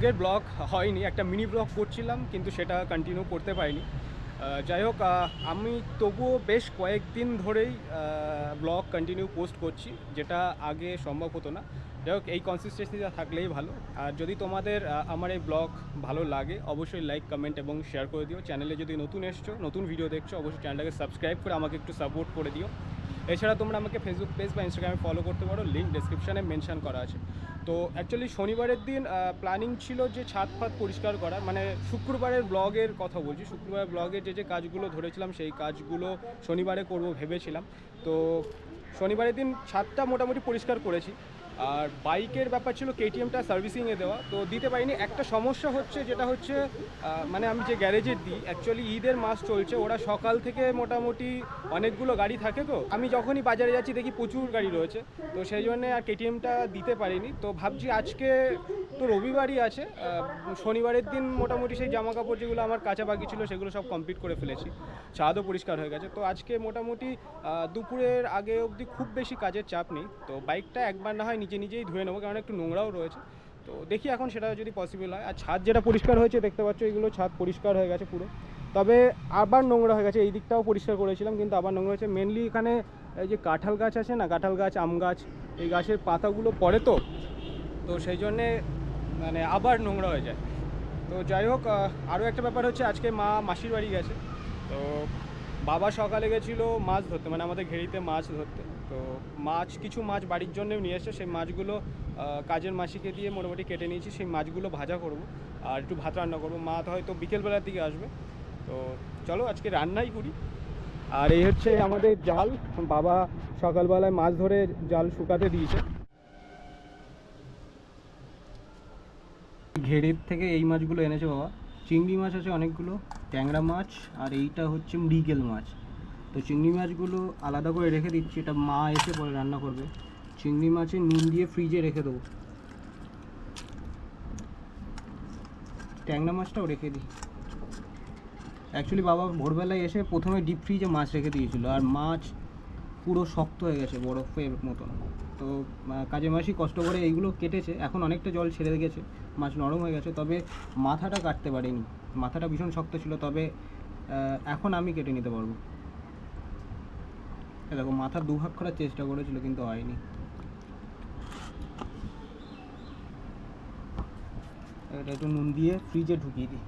কালকের ব্লগ হয়নি, একটা মিনি ব্লগ করছিলাম, কিন্তু সেটা কন্টিনিউ করতে পারিনি। যাই হোক আমি তবুও বেশ কয়েকদিন ধরেই ব্লগ কন্টিনিউ পোস্ট করছি, যেটা আগে সম্ভব হতো না। যাই হোক, এই কনসিস্টেন্সিটা থাকলেই ভালো। আর যদি তোমাদের আমার এই ব্লগ ভালো লাগে, অবশ্যই লাইক কমেন্ট এবং শেয়ার করে দিও। চ্যানেলে যদি নতুন এসছো, নতুন ভিডিও দেখছ, অবশ্যই চ্যানেলটাকে সাবস্ক্রাইব করে আমাকে একটু সাপোর্ট করে দিও। এছাড়া তোমরা আমাকে ফেসবুক পেজ বা ইনস্টাগ্রামে ফলো করতে পারো লিঙ্ক ডেসক্রিপশানে মেনশান করা আছে। তো অ্যাকচুয়ালি শনিবারের দিন প্ল্যানিং ছিল যে ছাদ ফাঁদ পরিষ্কার করার মানে শুক্রবারের ব্লগের কথা বলছি। শুক্রবারের ব্লগের যে যে কাজগুলো ধরেছিলাম, সেই কাজগুলো শনিবারে করব ভেবেছিলাম। তো শনিবারের দিন ছাদটা মোটামুটি পরিষ্কার করেছি। আর বাইকের ব্যাপার ছিল কেটিএমটা সার্ভিসিংয়ে দেওয়া, তো দিতে পারিনি। একটা সমস্যা হচ্ছে, যেটা হচ্ছে মানে আমি যে গ্যারেজে দিই অ্যাকচুয়ালি ঈদের মাস চলছে, ওরা সকাল থেকে মোটামুটি অনেকগুলো গাড়ি থাকে তো। আমি যখনই বাজারে যাচ্ছি, দেখি প্রচুর গাড়ি রয়েছে, তো সেই জন্যে আর কেটিএমটা দিতে পারিনি। তো ভাবছি আজকে তো রবিবারই আছে। শনিবারের দিন মোটামুটি সেই জামা কাপড় যেগুলো আমার কাঁচা বাকি ছিল সেগুলো সব কমপ্লিট করে ফেলেছি। ছাদও পরিষ্কার হয়ে গেছে। তো আজকে মোটামুটি দুপুরের আগে অবধি খুব বেশি কাজের চাপ নেই। তো বাইকটা একবার না হয় নিজে নিজেই ধুয়ে নেব, কারণ একটু নোংরাও রয়েছে। তো দেখি এখন সেটা যদি পসিবল হয়। আর ছাদ যেটা পরিষ্কার হয়েছে, দেখতে পাচ্ছ এগুলো ছাদ পরিষ্কার হয়ে গেছে পুরো। তবে আবার নোংরা হয়ে গেছে, এই দিকটাও পরিষ্কার করেছিলাম, কিন্তু আবার নোংরা হয়েছে। মেনলি এখানে এই যে কাঁঠাল গাছ আছে না, কাঁঠাল গাছ, আম গাছ, এই গাছের পাতাগুলো পড়ে তো। তো সেই জন্যে মানে আবার নোংরা হয়ে যায়। তো যাই হোক আরও একটা ব্যাপার হচ্ছে, আজকে মা মাসির বাড়ি গেছে। তো বাবা সকালে গেছিল মাছ ধরতে মানে আমাদের ঘেরিতে মাছ ধরতে। তো মাছ, কিছু মাছ বাড়ির জন্যও নিয়ে এসেছে। সেই মাছগুলো কাজের মাসিকে দিয়ে মোটামুটি কেটে নিয়েছি। সেই মাছগুলো ভাজা করব আর একটু ভাত রান্না করব। মা তো হয়তো বিকেলবেলার দিকে আসবে। তো চলো, আজকে রান্নাই করি। আর এই হচ্ছে আমাদের জাল। বাবা সকালবেলায় মাছ ধরে জাল শুকাতে দিয়েছে। ঘেরের থেকে এই মাছগুলো এনেছে বাবা। চিংড়ি মাছ আছে অনেকগুলো, ট্যাংরা মাছ, আর এইটা হচ্ছে মৃগেল মাছ। তো চিংড়ি মাছগুলো আলাদা করে রেখে দিচ্ছি, এটা মা এসে পরে রান্না করবে। চিংড়ি মাছে নুন দিয়ে ফ্রিজে রেখে দেবো। ট্যাংরা মাছটাও রেখে দিই। অ্যাকচুয়ালি বাবা ভোরবেলায় এসে প্রথমে ডিপ ফ্রিজে মাছ রেখে দিয়েছিল, আর মাছ পুরো শক্ত হয়ে গেছে, বরফের মতন। তো কাজে মাসি কষ্ট করে এইগুলো কেটেছে, এখন অনেকটা জল ছেড়ে গেছে, মাছ নরম হয়ে গেছে, তবে মাথাটা কাটতে পারিনি। মাথাটা ভীষণ শক্ত ছিল, তবে এখন আমি কেটে নিতে পারব। দেখো, মাথা দুভাগ করার চেষ্টা করেছিল, কিন্তু হয়নি। এটা একটু নুন দিয়ে ফ্রিজে ঢুকিয়ে দিই।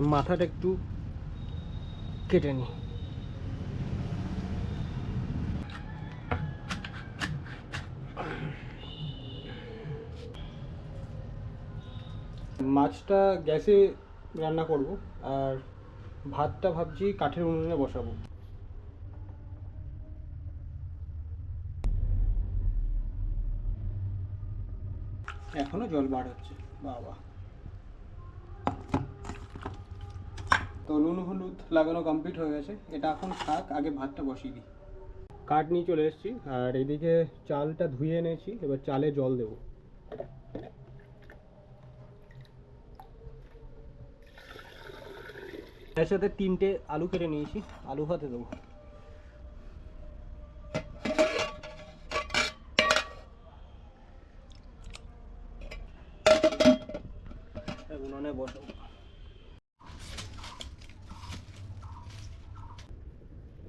মাথাটা একটু কেটে নিই। মাছটা গ্যাসে রান্না করব আর ভাতটা ভাবছি কাঠের উনুনে বসাবো। এখনও জল বার হচ্ছে, বাবা। তো নুন হলুদ লাগানো কমপ্লিট হয়ে গেছে। এটা এখন থাক আগে ভাতটা বসিয়ে দিই। কাঠ নিয়ে চলে এসেছি, আর এদিকে চালটা ধুয়ে এনেছি, এবার চালে জল দেব। এর সাথে তিনটে আলু কেটে নিয়েছি, আলু ভাতে দেবো উনুনে বসাবো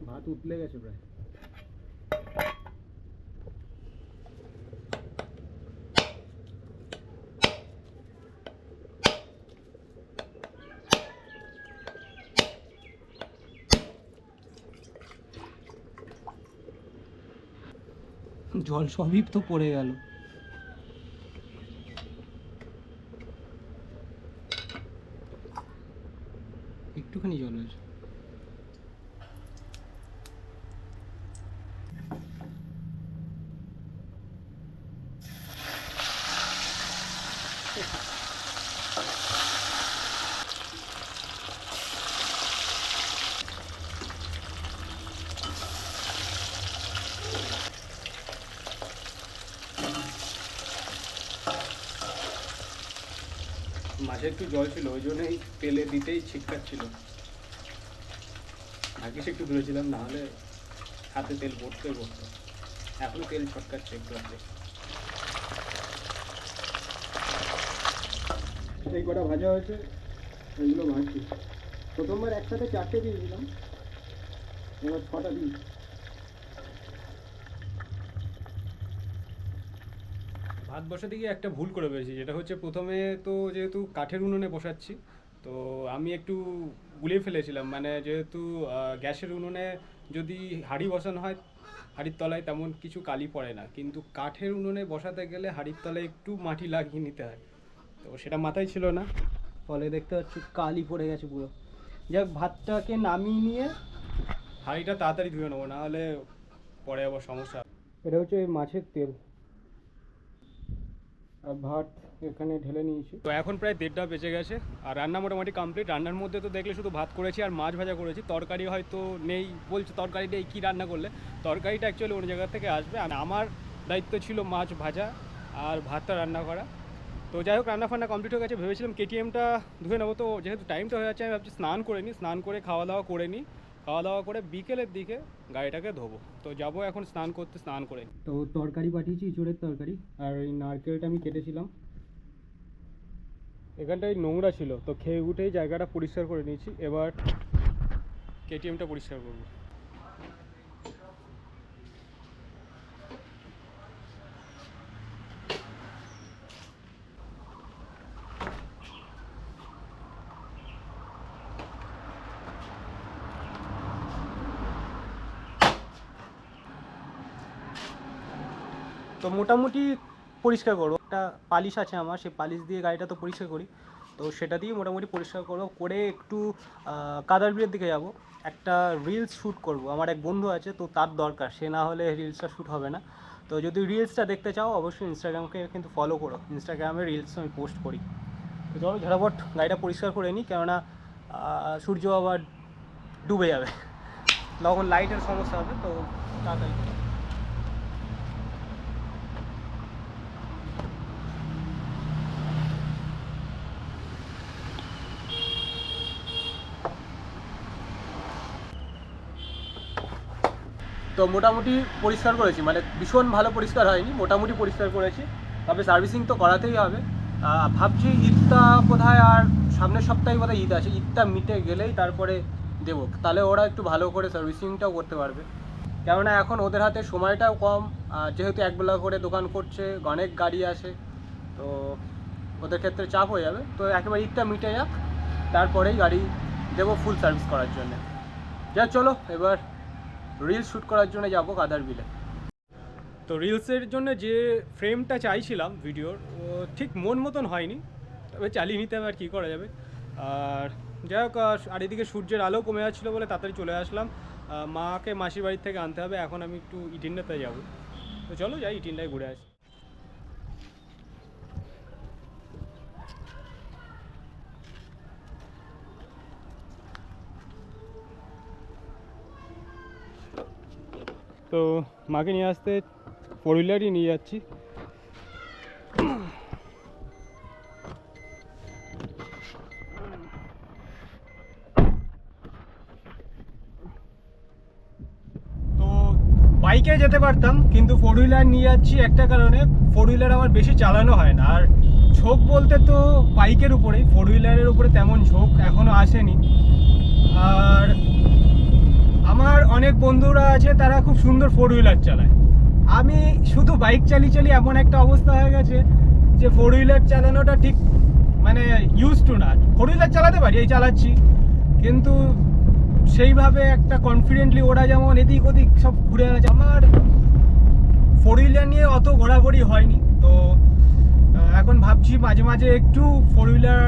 ভাত উতলে গেছে প্রায়। জল সবই তো পড়ে গেল। একটুখানি জল হয়েছে মাঝে একটু জল ছিল, ওই জন্যই তেলে দিতেই ছিটকাচ্ছিল ভাগ্যিস একটু দূরে ছিলাম না হলে হাতে তেল পড়তে পড়তো এখনও তেল ছটকাচ্ছে একটু আসলে এই কটা ভাজা হয়েছে এইগুলো ভাজছি। প্রথমবার একসাথে চারটে দিয়েছিলাম এবার ছটা দিই ভাত বসাতে গিয়ে একটা ভুল করে ফেলেছি, যেটা হচ্ছে প্রথমে তো যেহেতু কাঠের উনুনে বসাচ্ছি, তো আমি একটু গুলিয়ে ফেলেছিলাম। মানে যেহেতু গ্যাসের উনুনে যদি হাঁড়ি বসানো হয়, হাঁড়ির তলায় তেমন কিছু কালি পড়ে না। কিন্তু কাঠের উনুনে বসাতে গেলে হাঁড়ির তলায় একটু মাটি লাগিয়ে নিতে হয়। তো সেটা মাথায় ছিল না। ফলে দেখতে পাচ্ছি কালি পড়ে গেছে পুরো। যাক, ভাতটাকে নামিয়ে নিয়ে হাঁড়িটা তাড়াতাড়ি ধুয়ে নেব, নাহলে পরে আবার সমস্যা। এটা হচ্ছে এই মাছের তেল। আর ভাত এখানে ঢেলে নিয়েছি। তো এখন প্রায় দেড়টা বেঁচে গেছে, আর রান্না মোটামুটি কমপ্লিট রান্নার মধ্যে তো দেখলে শুধু ভাত করেছি আর মাছ ভাজা করেছি। তরকারি হয়তো নেই, বলছে তরকারি নেই, কী রান্না করলে? তরকারিটা অ্যাকচুয়ালি অন্য জায়গা থেকে আসবে। আর আমার দায়িত্ব ছিল মাছ ভাজা আর ভাতটা রান্না করা। তো যাই হোক রান্না ফান্না কমপ্লিট হয়ে গেছে। ভেবেছিলাম কেটিএমটা ধুয়ে নেব তো যেহেতু টাইমটা হয়ে যাচ্ছে আমি ভাবছি স্নান করে নিই স্নান করে খাওয়া দাওয়া করে নিই খাওয়া দাওয়া করে বিকেলের দিকে গাড়িটাকে ধোবো। তো যাব এখন স্নান করতে স্নান করে। তো তরকারি পাঠিয়েছি ইঁচড়ের তরকারি। আর এই নারকেলটা আমি কেটেছিলাম। এখানটায় নোংরা ছিল তো খেয়ে উঠেই জায়গাটা পরিষ্কার করে নিয়েছি। এবার কেটিএমটা পরিষ্কার করব। তো মোটামুটি পরিষ্কার করব। একটা পালিশ আছে আমার সেই পালিশ দিয়ে গাড়িটা তো পরিষ্কার করি। তো সেটা দিয়ে মোটামুটি পরিষ্কার করব। করে একটু আহ, কাদার বিলের দিকে যাব। একটা রিলস শ্যুট করব। আমার এক বন্ধু আছে তো তার দরকার। সে না হলে রিলসটা শ্যুট হবে না। তো যদি রিলসটা দেখতে চাও অবশ্যই ইনস্টাগ্রামকে কিন্তু ফলো করো। ইনস্টাগ্রামে রিলস আমি পোস্ট করি। তো চলো ঝটাপট গাড়িটা পরিষ্কার করে নিই। কেননা সূর্য আবার ডুবে যাবে। তখন লাইটের সমস্যা হবে তো তাড়াতাড়ি তো মোটামুটি পরিষ্কার করেছি মানে ভীষণ ভালো পরিষ্কার হয়নি, মোটামুটি পরিষ্কার করেছি। তবে সার্ভিসিং তো করাতেই হবে। ভাবছি ঈদটা কোথায় আর সামনের সপ্তাহে বোধহয় ঈদ আছে, ঈদটা মিটে গেলেই তারপরে দেবো। তাহলে ওরা একটু ভালো করে সার্ভিসিংটাও করতে পারবে। কেননা এখন ওদের হাতে সময়টাও কম যেহেতু একবেলা করে দোকান করছে, অনেক গাড়ি আছে, তো ওদের ক্ষেত্রে চাপ হয়ে যাবে। তো একেবারে ঈদটা মিটে যাক, তারপরেই গাড়ি দেবো ফুল সার্ভিস করার জন্য। যা চলো, এবার রিলস শ্যুট করার জন্য যাব কাদার বিলে তো রিলসের জন্য যে ফ্রেমটা চাইছিলাম ভিডিওর ঠিক মন মতন হয়নি। তবে চালিয়ে নিতে হবে আর কী করা যাবে। আর যাই হোক, আর এদিকে সূর্যের আলো কমে যাচ্ছিল বলে তাড়াতাড়ি চলে আসলাম। মাকে, মাসির বাড়ির থেকে আনতে হবে। এখন আমি একটু ইটিনটাতে যাব। তো চলো যাই, ইটিনটায় ঘুরে আসি। তো মাকে নিয়ে আসতে ফোর হুইলারই নিয়ে যাচ্ছি। বাইকে যেতে পারতাম, কিন্তু ফোর হুইলার নিয়ে যাচ্ছি একটা কারণে ফোর হুইলার আমার বেশি চালানো হয় না। আর ঝোঁক বলতে তো বাইকের উপরেই ফোর হুইলারের উপরে তেমন ঝোঁক এখনও আসেনি। আর আমার অনেক বন্ধুরা আছে, তারা খুব সুন্দর ফোর হুইলার চালায়। আমি শুধু বাইক চালিয়ে চালিয়ে এমন একটা অবস্থা হয়ে গেছে যে ফোর হুইলার চালানোটা ঠিক মানে ইউজ টু না। ফোর হুইলার চালাতে পারি, এই চালাচ্ছি। কিন্তু সেইভাবে একটা কনফিডেন্টলি ওরা যেমন এদিক ওদিক সব ঘুরে গেছে। আমার ফোর হুইলার নিয়ে অত ঘোরাঘুরি হয়নি। তো এখন ভাবছি মাঝে মাঝে একটু ফোর হুইলার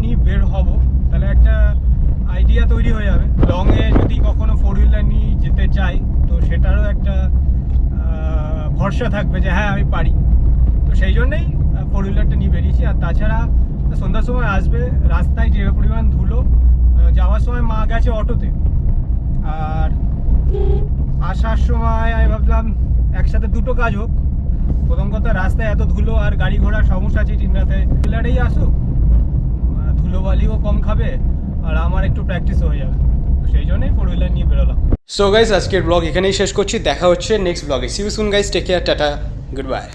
নিয়ে বের হব। তাহলে একটা আইডিয়া তৈরি হয়ে যাবে। লংয়ে যদি কখনো ফোর হুইলার নিয়ে যেতে চাই, তো সেটারও একটা ভরসা থাকবে যে হ্যাঁ আমি পারি। তো সেই জন্যই ফোর হুইলারটা নিয়ে বেরিয়েছি। আর তাছাড়া, সন্ধ্যার সময় আসবে, রাস্তায় যে পরিমাণ ধুলো যাওয়ার সময় মা গেছে অটোতে। আর আসার সময় আমি ভাবলাম, একসাথে দুটো কাজ হোক। প্রথম কথা, রাস্তায় এত ধুলো আর গাড়ি ঘোড়ার সমস্যা আছে চিন্তাতে হুইলারেই আসুক। ধুলোবালিও কম খাবে। আর আমার একটু প্র্যাকটিস হয়ে যাবে। সেই জন্যই ফোর হুইলার নিয়ে বেরোলাম। সো গাইস আজকের ব্লগ এখানেই শেষ করছি। দেখা হচ্ছে নেক্সট ব্লগে see you soon guys take care tata good bye